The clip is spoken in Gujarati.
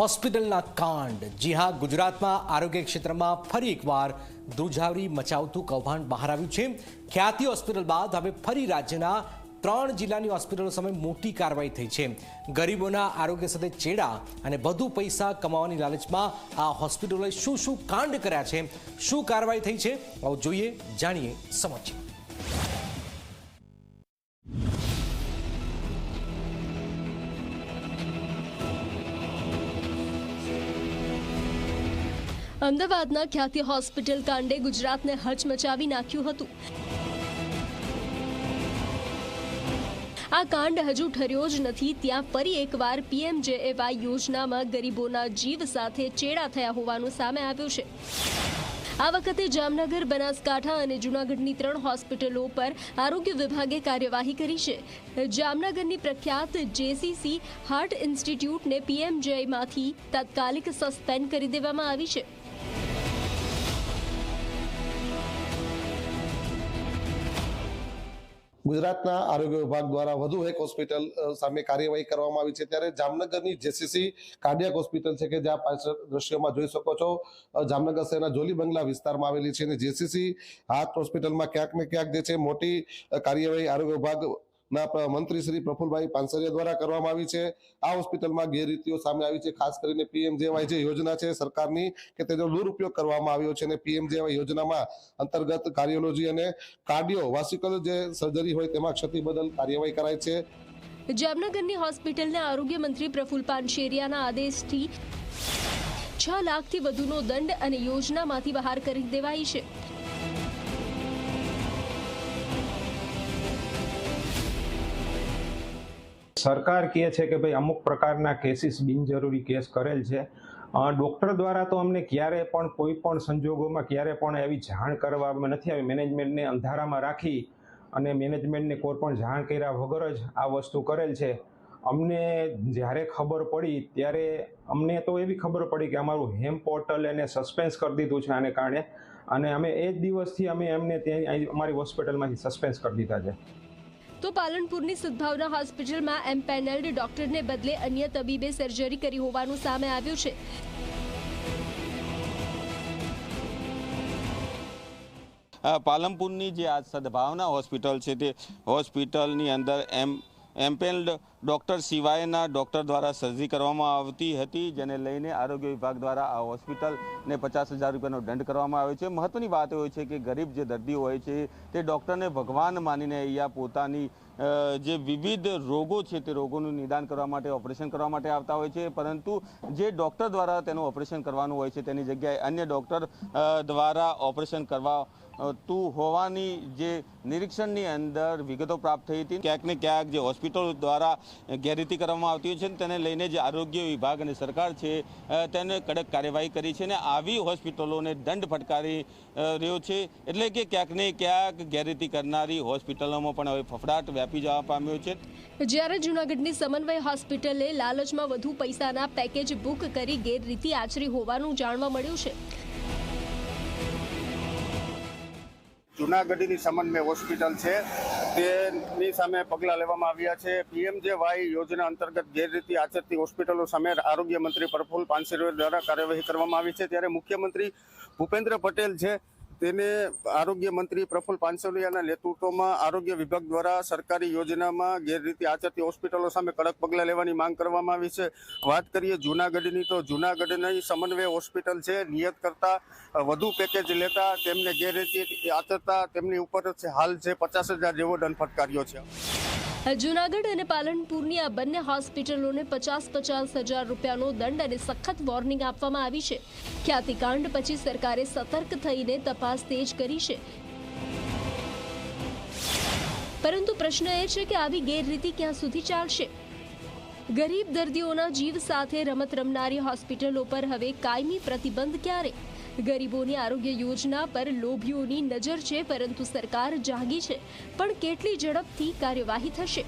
હોસ્પિટલના કાંડ. જી હા, ગુજરાતમાં આરોગ્ય ક્ષેત્રમાં ફરી એકવાર ધ્રુજાવરી મચાવતું કૌભાંડ બહાર આવ્યું છે. ખ્યાતિ હોસ્પિટલ બાદ હવે ફરી રાજ્યના ત્રણ જિલ્લાની હોસ્પિટલો સામે મોટી કાર્યવાહી થઈ છે. ગરીબોના આરોગ્ય સાથે ચેડા અને વધુ પૈસા કમાવાની લાલચમાં આ હોસ્પિટલોએ શું શું કાંડ કર્યા છે? શું કાર્યવાહી થઈ છે? આવું જોઈએ, જાણીએ સમજીએ અમદાવાદના ખ્યાતિ હોસ્પિટલ કાંડે ગુજરાતને હચમચાવી નાખ્યું હતું. આ કાંડ હજુ ઠર્યો જ નથી, ત્યાં ફરી એકવાર પીએમજેએવાય યોજનામાં ગરીબોના જીવ સાથે ચેડા થયા હોવાનું સામે આવ્યું છે. આ વખતે જામનગર, બનાસકાંઠા અને જૂનાગઢની ત્રણ હોસ્પિટલો પર આરોગ્ય વિભાગે કાર્યવાહી કરી છે. જામનગરની પ્રખ્યાત જેસીસી હાર્ટ ઇન્સ્ટિટ્યૂટને પીએમજેમાંથી તાત્કાલિક સસ્પેન્ડ કરી દેવામાં આવી છે. ગુજરાતના આરોગ્ય વિભાગ દ્વારા વધુ એક હોસ્પિટલ સામે કાર્યવાહી કરવામાં આવી છે. ત્યારે જામનગરની જેસીસી કાર્ડિયાક હોસ્પિટલ છે કે જ્યાં પાછળ દ્રશ્યમાં જોઈ શકો છો. જામનગર શહેરના જોલી બંગલા વિસ્તારમાં આવેલી છે અને જેસીસી હાથ હોસ્પિટલમાં ક્યાંક ને ક્યાંક જે છે મોટી કાર્યવાહી આરોગ્ય વિભાગ ના મંત્રી શ્રી પ્રફુલભાઈ પાનસરિયા દ્વારા કરવામાં આવી છે. આ હોસ્પિટલમાં ગેરરીતિઓ સામે આવી છે, ખાસ કરીને પીએમજેવાય જે યોજના છે સરકારની, કે તેનો દુરુપયોગ કરવામાં આવ્યો છે અને પીએમજેવાય યોજનામાં અંતર્ગત કાર્ડિયોલોજી અને કાર્ડિયો વાસિકલ જે સર્જરી હોય તેમાં ક્ષતિ બદલ કાર્યવાહી કરાય છે. જામનગરની હોસ્પિટલને આરોગ્ય મંત્રી પ્રફુલ પાનશેરિયાના આદેશથી છ લાખથી વધુનો દંડ અને યોજનામાંથી બહાર કરી દેવાઈ છે. સરકાર કહે છે કે ભાઈ અમુક પ્રકારના કેસીસ બિનજરૂરી કેસ કરેલ છે. ડૉક્ટર દ્વારા તો અમને ક્યારે પણ કોઈ પણ સંજોગોમાં ક્યારે પણ એવી જાણ કરવામાં નથી આવી. મેનેજમેન્ટને અંધારામાં રાખી અને મેનેજમેન્ટને કોઈ પણ જાણ કર્યા વગર જ આ વસ્તુ કરેલ છે. અમને જ્યારે ખબર પડી ત્યારે અમને તો એવી ખબર પડી કે અમારું હેમ પોર્ટલ એને સસ્પેન્સ કરી દીધું છે આને કારણે. અને અમે એ જ દિવસથી અમે એમને ત્યાં, અમારી હોસ્પિટલમાંથી સસ્પેન્સ કરી દીધા છે. તો પાલનપુરની સદભાવના હોસ્પિટલમાં એમ્પેનલ્ડ ડોક્ટરને બદલે અન્ય તબીબે સર્જરી કરી હોવાનું સામે આવ્યું છે. પાલનપુરની જે આ સદભાવના હોસ્પિટલ છે તે હોસ્પિટલની અંદર એમ એમ્પેલ્ડ ડૉક્ટર સિવાયના ડૉક્ટર દ્વારા સર્જરી કરવામાં આવતી હતી, જેને લઈને આરોગ્ય વિભાગ દ્વારા આ હોસ્પિટલને પચાસ હજાર રૂપિયાનો દંડ કરવામાં આવ્યો છે. મહત્વની વાત એ છે કે ગરીબ જે દર્દીઓ હોય છે, તે ડૉક્ટરને ભગવાન માનીને અહીંયા પોતાની જે વિવિધ રોગો છે, તે રોગોનું નિદાન કરવા માટે, ઓપરેશન કરવા માટે આવતા હોય છે. પરંતુ જે ડૉક્ટર દ્વારા તેનું ઓપરેશન કરવાનું હોય છે, તેની જગ્યાએ અન્ય ડૉક્ટર દ્વારા ઓપરેશન કરવા તું હોવાની જે નિરીક્ષણની અંદર વિગતો પ્રાપ્ત થઈ હતી. ક્યાંક ને ક્યાંક જે હોસ્પિટલો દ્વારા ગેરરીતિ કરવામાં આવતી હોય છે તેને લઈને જે આરોગ્ય વિભાગ અને સરકાર છે તેને કડક કાર્યવાહી કરી છે અને આવી હોસ્પિટલોને દંડ ફટકારી રહ્યો છે. એટલે કે ક્યાંક ને ક્યાંક ગેરરીતિ કરનારી હોસ્પિટલોમાં પણ હવે ફફડાટ વ્યાપી જવા પામ્યો છે. જ્યારે જૂનાગઢની સમન્વય હોસ્પિટલે લાલચમાં વધુ પૈસાના પેકેજ બુક કરી ગેરરીતિ આચરી હોવાનું જાણવા મળ્યું છે. જૂનાગઢની સમન્વય હોસ્પિટલ છે. તેની સામે પગલાં લેવામાં આવ્યા છે. પીએમજે વાય યોજના અંતર્ગત ગેરરીતિ આચરતી હોસ્પિટલો સામે આરોગ્ય મંત્રી પ્રફુલ પાનસેરવે દ્વારા કાર્યવાહી કરવામાં આવી છે. ત્યારે મુખ્યમંત્રી ભૂપેન્દ્ર પટેલ છે તેને આરોગ્ય મંત્રી પ્રફુલ પાનસેરિયાના નેતૃત્વમાં આરોગ્ય વિભાગ દ્વારા સરકારી યોજનામાં ગેરરીતિ આચરતી હોસ્પિટલો સામે કડક પગલાં લેવાની માંગ કરવામાં આવી છે. વાત કરીએ જૂનાગઢની, તો જૂનાગઢની સમન્વય હોસ્પિટલ છે. નિયત કરતા વધુ પેકેજ લેતા તેમને ગેરરીતિ આચરતા તેમની ઉપર હાલ છે પચાસ હજાર જેવો દંડ ફટકાર્યો છે. જૂનાગઢ અને પાલનપુરની આ બંને હોસ્પિટલોને પચાસ પચાસ હજાર રૂપિયાનો દંડ અને સખત વોર્નિંગ આપવામાં આવી છે. ખ્યાતિકાંડ પછી સરકારે સતર્ક થઈને તપાસ તેજ કરી છે. પરંતુ પ્રશ્ન એ છે કે આવી ગેરરીતિ ક્યાં સુધી ચાલશે? ગરીબ દર્દીઓના જીવ સાથે રમત રમનારી હોસ્પિટલો પર હવે કાયમી પ્રતિબંધ ક્યારે? ગરીબોની આરોગ્ય યોજના પર લોભીઓની નજર છે, પરંતુ સરકાર જાગી છે. પણ કેટલી ઝડપથી કાર્યવાહી થશે?